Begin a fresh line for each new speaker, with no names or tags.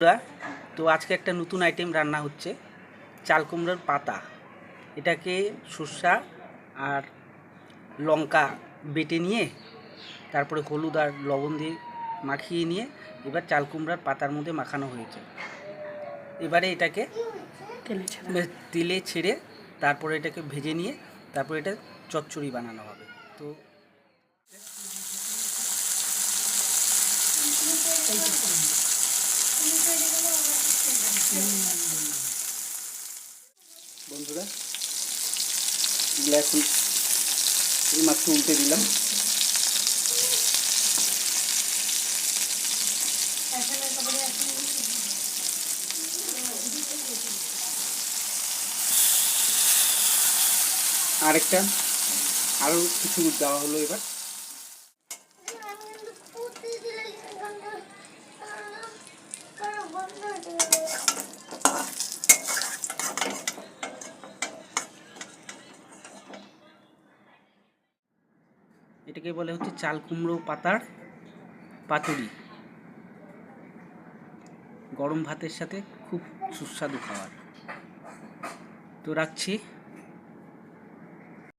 বন্ধুরা, তো আজকে একটা নতুন আইটেম রান্না হচ্ছে চাল কুমড়োর পাতা। এটাকে সর্ষা আর লঙ্কা বেটে নিয়ে তারপরে হলুদ আর লবণ দিয়ে মাখিয়ে নিয়ে এবার চাল কুমড়ার পাতার মধ্যে মাখানো হয়েছে। এবারে এটাকে
তেলে
তেলে ছেড়ে তারপরে এটাকে ভেজে নিয়ে তারপরে এটা চচ্চড়ি বানানো হবে। তো। বন্ধুরা এখন এই মাত্র উল্টে দিলাম। আরেকটা আরও কিছু দেওয়া হলো এবার। এটাকে বলে হচ্ছে চাল কুমড়ো পাতার পাতুরি। গরম ভাতের সাথে খুব সুস্বাদু খাবার। তো রাখছি।